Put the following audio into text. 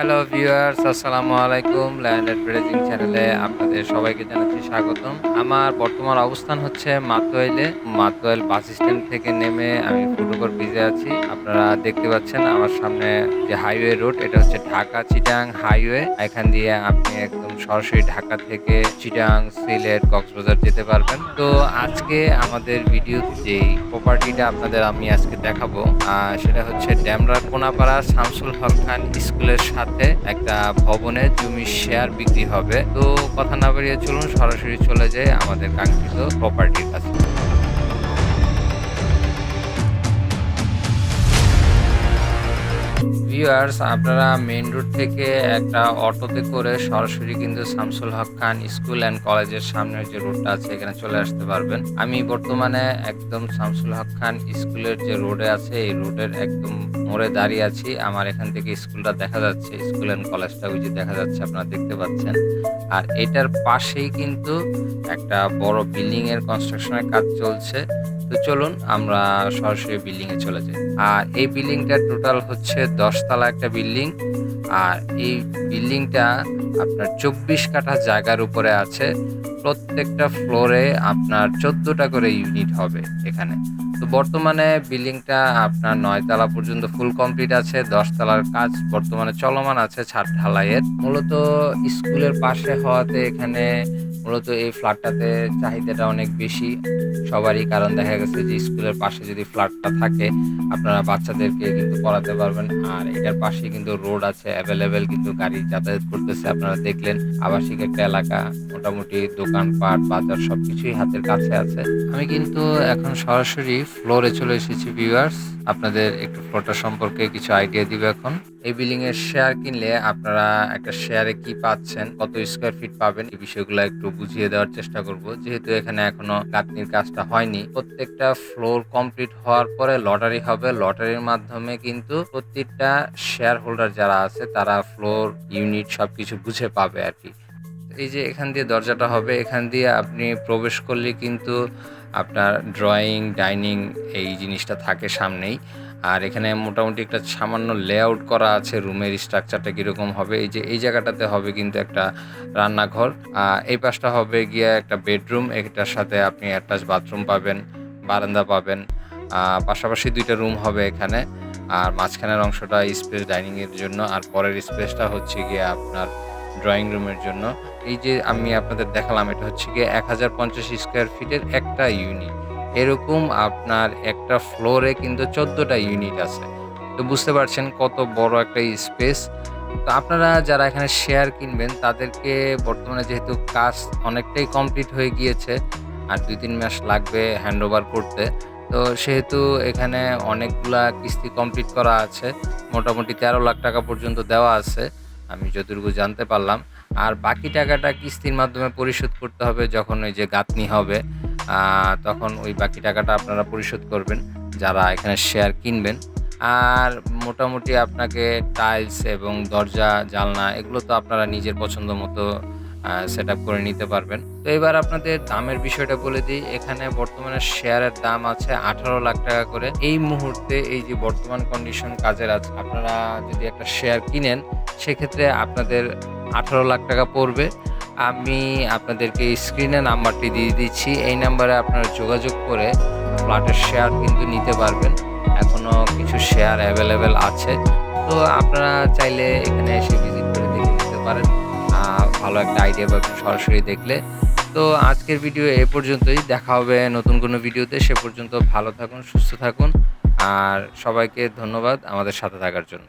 Hello viewers আসসালামু আলাইকুম land advertising চ্যানেলে আপনাদের সবাইকে জানাচ্ছি স্বাগতম। আমার বর্তমান অবস্থান হচ্ছে মাতোয়াইলে। মাতোয়েল বাস স্ট্যান্ড থেকে নেমে আমি ফুটওভার ব্রিজে আছি। আপনারা দেখতে পাচ্ছেন আমার সামনে যে হাইওয়ে রোড এটা হচ্ছে ঢাকা চিটাং হাইওয়ে এখান দিয়ে আপনি একদম সরাসরি ঢাকা থেকে চিটাং, সিলেট, কক্সবাজার যেতে পারবেন। তো আজকে আমাদের ভিডিও যে প্রপার্টিটা আপনাদের আমি আজকে দেখাবো সেটা হচ্ছে ড্যামরা কোনাপাড়া শামসুল হক খান স্কুলের সাথে একটা ভবনে জমি শেয়ার বিক্রি হবে। তো কথা না বাড়িয়ে চলুন, সরাসরি চলে যায় আমাদের কাঙ্ক্ষিত প্রপার্টির কাছে। ভিউয়ার্স আপনারা মেইন রোড থেকে একটা অটোতে করে সরাসরি কিন্তু শামসুল হক খান স্কুল অ্যান্ড কলেজের সামনের যে রোডটা আছে, এখানে চলে আসতে পারবেন। আমি বর্তমানে একদম শামসুল হক খান স্কুলের যে রোডে আছে, এই রোডের একদম মোড়ে দাঁড়িয়ে আছি। আমার এখান থেকে স্কুলটা দেখা যাচ্ছে, স্কুল অ্যান্ড কলেজটা ওই যে দেখা যাচ্ছে, আপনারা দেখতে পাচ্ছেন। আর এটার পাশেই কিন্তু একটা বড় বিল্ডিং এর কনস্ট্রাকশনের কাজ চলছে। তো চলুন আমরা সরাসরি বিল্ডিংয়ে চলে যাই। আর এই বিল্ডিংটা টোটাল হচ্ছে দশতলা একটা বিল্ডিং আর এই বিল্ডিংটা আপনার চব্বিশ কাঠা জায়গার উপরে আছে। প্রত্যেকটা ফ্লোরে আপনার চোদ্দোটা করে ইউনিট হবে এখানে। তো বর্তমানে বিল্ডিংটা আপনার নয়তলা পর্যন্ত ফুল কমপ্লিট আছে। দশতলার কাজ বর্তমানে চলমান আছে ছাদ ঢালাইয়ের। মূলত স্কুলের পাশে হওয়াতে এখানে মূলত এই ফ্ল্যাটটাতে চাহিদাটা অনেক বেশি। সবারই কারণ দেখা গেছে যে স্কুলের পাশে যদি ফ্ল্যাটটা থাকে, আপনারা বাচ্চাদেরকে কিন্তু পড়াতে পারবেন। আর এটার পাশে কিন্তু রোড আছে, অ্যাভেলেবেল কিন্তু গাড়ি যাতায়াত করতেছে, আপনারা দেখলেন। আবাসিক একটা এলাকা, মোটামুটি দোকানপাট, বাজার সবকিছুই হাতের কাছে আছে। আমি কিন্তু এখন সরাসরি ফ্লোরে চলে এসেছি ভিউয়ার্স আপনাদের একটু ফ্লোরটা সম্পর্কে কিছু আইডিয়া দিব এখন। এই বিল্ডিং এর শেয়ার কিনলে আপনারা একটা শেয়ারে কি পাচ্ছেন, কত স্কোয়ার ফিট পাবেন, এই বিষয়গুলো একটু বুঝিয়ে দেওয়ার চেষ্টা করব। যেহেতু এখানে এখনও গাঁথনির কাজটা হয়নি, প্রত্যেকটা ফ্লোর কমপ্লিট হওয়ার পরে লটারি হবে। লটারির মাধ্যমে কিন্তু প্রত্যেকটা শেয়ার হোল্ডার যারা আছে, তারা ফ্লোর ইউনিট সবকিছু বুঝে পাবে আর কি। এই যে এখান দিয়ে দরজাটা হবে, এখান দিয়ে আপনি প্রবেশ করলে কিন্তু আপনার ড্রয়িং ডাইনিং এই জিনিসটা থাকে সামনেই। আর এখানে মোটামুটি একটা সামান্য লেআউট করা আছে, রুমের স্ট্রাকচারটা কীরকম হবে, এই যে, এই জায়গাটাতে হবে কিন্তু একটা রান্নাঘর। এই পাশটা হবে গিয়ে একটা বেডরুম এটার সাথে আপনি অ্যাটাচ বাথরুম পাবেন, বারান্দা পাবেন। পাশাপাশি দুইটা রুম হবে এখানে। আর মাঝখানের অংশটা স্পেস ডাইনিংয়ের জন্য, আর পরের স্পেসটা হচ্ছে গিয়ে আপনার ড্রয়িং রুমের জন্য। এই যে আমি আপনাদের দেখালাম, এটা হচ্ছে গিয়ে এক হাজার পঞ্চাশ স্কোয়ার ফিটের একটা ইউনিট এরকম আপনার একটা ফ্লোরে কিন্তু চোদ্দোটা ইউনিট আছে। তো বুঝতে পারছেন কত বড় একটা স্পেস। তো আপনারা যারা এখানে শেয়ার কিনবেন, তাদেরকে বর্তমানে যেহেতু কাজ অনেকটাই কমপ্লিট হয়ে গিয়েছে, আর দুই তিন মাস লাগবে হ্যান্ড ওভার করতে। তো সেহেতু এখানে অনেকগুলা কিস্তি কমপ্লিট করা আছে। মোটামুটি তেরো লাখ টাকা পর্যন্ত দেওয়া আছে, আমি যতটুকু জানতে পারলাম। আর বাকি টাকাটা কিস্তির মাধ্যমে পরিশোধ করতে হবে যখন ওই যে গাঁথনি হবে। তখন ওই বাকি টাকাটা আপনারা পরিশোধ করবেন, যারা এখানে শেয়ার কিনবেন। আর মোটামুটি আপনাকে টাইলস এবং দরজা, জানলা, এগুলো তো আপনারা নিজের পছন্দ মতো সেট আপ করে নিতে পারবেন। তো এবার আপনাদের দামের বিষয়টা বলে দিই। এখানে বর্তমানে শেয়ারের দাম আছে আঠারো লাখ টাকা করে। এই মুহূর্তে এই যে বর্তমান কন্ডিশন কাজের আছে আপনারা যদি একটা শেয়ার কিনেন, সেক্ষেত্রে আপনাদের আঠারো লাখ টাকা পড়বে। আমি আপনাদেরকে স্ক্রিনে নাম্বারটি দিয়ে দিচ্ছি। এই নাম্বারে আপনারা যোগাযোগ করে ফ্ল্যাটের শেয়ার কিন্তু নিতে পারবেন। এখনও কিছু শেয়ার অ্যাভেলেবেল আছে। তো আপনারা চাইলে এখানে এসে ভিজিট করে দেখে নিতে পারেন। ভালো একটা আইডিয়া পাবেন সরাসরি দেখলে। তো আজকের ভিডিও এ পর্যন্তই। দেখা হবে নতুন কোনো ভিডিওতে সে পর্যন্ত ভালো থাকুন, সুস্থ থাকুন। আর সবাইকে ধন্যবাদ আমাদের সাথে থাকার জন্য।